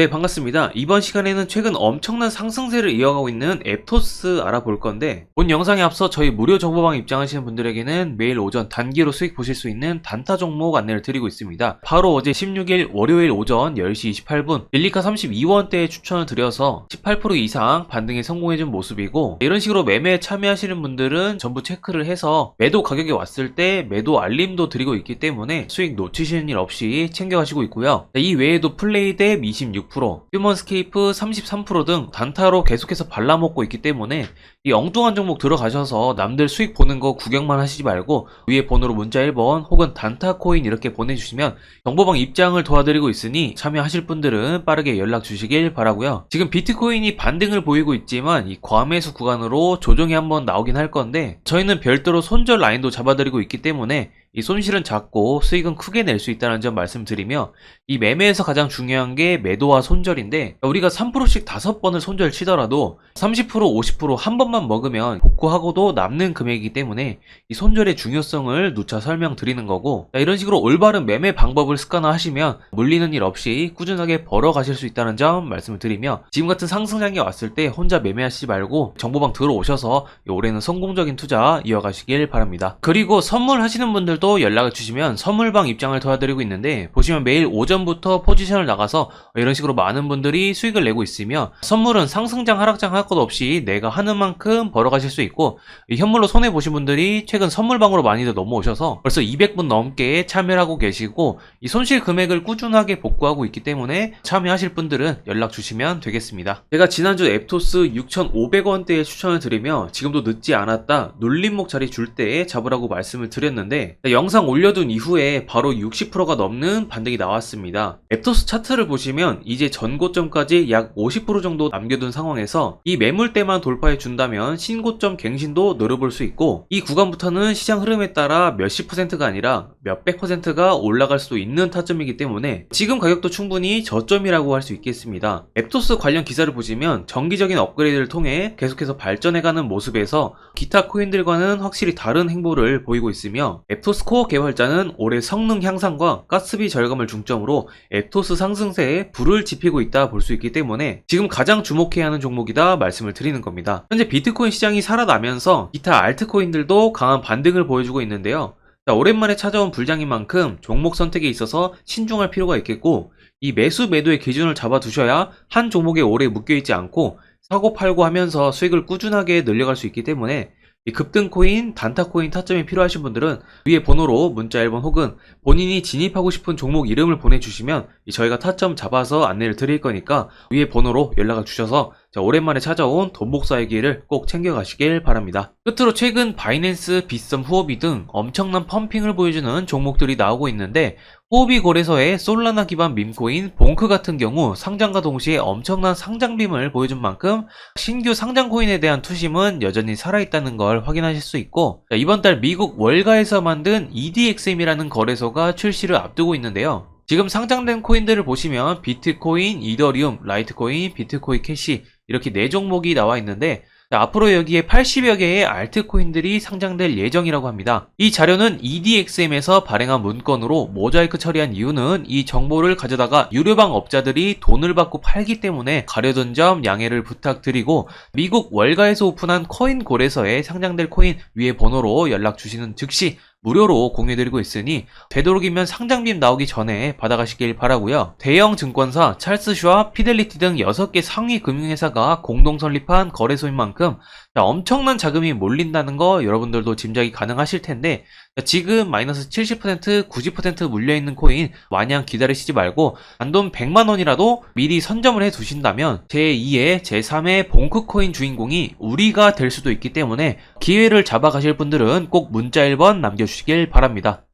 네, 반갑습니다. 이번 시간에는 최근 엄청난 상승세를 이어가고 있는 앱토스 알아볼 건데, 본 영상에 앞서 저희 무료 정보방 입장하시는 분들에게는 매일 오전 단기로 수익 보실 수 있는 단타 종목 안내를 드리고 있습니다. 바로 어제 16일 월요일 오전 10시 28분, 밀리카 32원대에 추천을 드려서 18% 이상 반등에 성공해준 모습이고, 이런 식으로 매매에 참여하시는 분들은 전부 체크를 해서 매도 가격이 왔을 때 매도 알림도 드리고 있기 때문에 수익 놓치시는 일 없이 챙겨가시고 있고요. 이 외에도 플레이대 26%, 휴먼스케이프 33%등 단타로 계속해서 발라먹고 있기 때문에 이 엉뚱한 종목 들어가셔서 남들 수익 보는 거 구경만 하시지 말고 위에 번호로 문자 1번 혹은 단타 코인 이렇게 보내주시면 정보방 입장을 도와드리고 있으니 참여하실 분들은 빠르게 연락 주시길 바라고요. 지금 비트코인이 반등을 보이고 있지만 이 과매수 구간으로 조정이 한번 나오긴 할 건데 저희는 별도로 손절 라인도 잡아드리고 있기 때문에 이 손실은 작고 수익은 크게 낼 수 있다는 점 말씀드리며 이 매매에서 가장 중요한 게 매도와 손절인데 우리가 3%씩 5번을 손절 치더라도 30% 50%한 번만 먹으면 복구하고도 남는 금액이기 때문에 이 손절의 중요성을 누차 설명드리는 거고 자, 이런 식으로 올바른 매매 방법을 습관화하시면 물리는 일 없이 꾸준하게 벌어 가실 수 있다는 점 말씀을 드리며 지금 같은 상승장이 왔을 때 혼자 매매하시지 말고 정보방 들어오셔서 이 올해는 성공적인 투자 이어가시길 바랍니다. 그리고 선물하시는 분들 도 연락을 주시면 선물방 입장을 도와드리고 있는데 보시면 매일 오전부터 포지션을 나가서 이런 식으로 많은 분들이 수익을 내고 있으며 선물은 상승장 하락장 할 것 없이 내가 하는 만큼 벌어가실 수 있고 이 현물로 손해 보신 분들이 최근 선물방으로 많이들 넘어오셔서 벌써 200분 넘게 참여를 하고 계시고 이 손실 금액을 꾸준하게 복구하고 있기 때문에 참여하실 분들은 연락 주시면 되겠습니다. 제가 지난주 앱토스 6,500원대에 추천을 드리며 지금도 늦지 않았다 눌림목 자리 줄 때에 잡으라고 말씀을 드렸는데 영상 올려둔 이후에 바로 60%가 넘는 반등이 나왔습니다. 앱토스 차트를 보시면 이제 전고점까지 약 50% 정도 남겨둔 상황에서 이 매물대만 돌파해 준다면 신고점 갱신도 노려볼 수 있고 이 구간부터는 시장 흐름에 따라 몇십 퍼센트가 아니라 몇백 퍼센트가 올라갈 수도 있는 타점이기 때문에 지금 가격도 충분히 저점이라고 할 수 있겠습니다. 앱토스 관련 기사를 보시면 정기적인 업그레이드를 통해 계속해서 발전해가는 모습에서 기타 코인들과는 확실히 다른 행보를 보이고 있으며 앱토스 코어 개발자는 올해 성능 향상과 가스비 절감을 중점으로 앱토스 상승세에 불을 지피고 있다 볼 수 있기 때문에 지금 가장 주목해야 하는 종목이다 말씀을 드리는 겁니다. 현재 비트코인 시장이 살아나면서 기타 알트코인들도 강한 반등을 보여주고 있는데요. 자, 오랜만에 찾아온 불장인 만큼 종목 선택에 있어서 신중할 필요가 있겠고 이 매수 매도의 기준을 잡아두셔야 한 종목에 오래 묶여있지 않고 사고 팔고 하면서 수익을 꾸준하게 늘려갈 수 있기 때문에 이 급등 코인, 단타 코인 타점이 필요하신 분들은 위에 번호로 문자 1번 혹은 본인이 진입하고 싶은 종목 이름을 보내주시면 이 저희가 타점 잡아서 안내를 드릴 거니까 위에 번호로 연락을 주셔서 자, 오랜만에 찾아온 돈복사의 기회를 꼭 챙겨가시길 바랍니다. 끝으로 최근 바이낸스, 빗썸, 후오비 등 엄청난 펌핑을 보여주는 종목들이 나오고 있는데 후오비 거래소의 솔라나 기반 밈코인 봉크 같은 경우 상장과 동시에 엄청난 상장빔을 보여준 만큼 신규 상장 코인에 대한 투심은 여전히 살아있다는 걸 확인하실 수 있고 자, 이번 달 미국 월가에서 만든 EDXM이라는 거래소가 출시를 앞두고 있는데요. 지금 상장된 코인들을 보시면 비트코인, 이더리움, 라이트코인, 비트코인 캐시 이렇게 네 종목이 나와 있는데 자, 앞으로 여기에 80여 개의 알트코인들이 상장될 예정이라고 합니다. 이 자료는 EDXM에서 발행한 문건으로 모자이크 처리한 이유는 이 정보를 가져다가 유료방 업자들이 돈을 받고 팔기 때문에 가려둔 점 양해를 부탁드리고 미국 월가에서 오픈한 코인 고래서에 상장될 코인 위에 번호로 연락 주시는 즉시 무료로 공유해드리고 있으니 되도록이면 상장빔 나오기 전에 받아가시길 바라고요. 대형 증권사 찰스슈와 피델리티 등 6개 상위 금융회사가 공동 설립한 거래소인 만큼 자, 엄청난 자금이 몰린다는 거 여러분들도 짐작이 가능하실 텐데 자, 지금 마이너스 70% 90% 물려있는 코인 마냥 기다리시지 말고 단돈 100만원이라도 미리 선점을 해 두신다면 제2의 제3의 봉크 코인 주인공이 우리가 될 수도 있기 때문에 기회를 잡아가실 분들은 꼭 문자 1번 남겨주시길 바랍니다.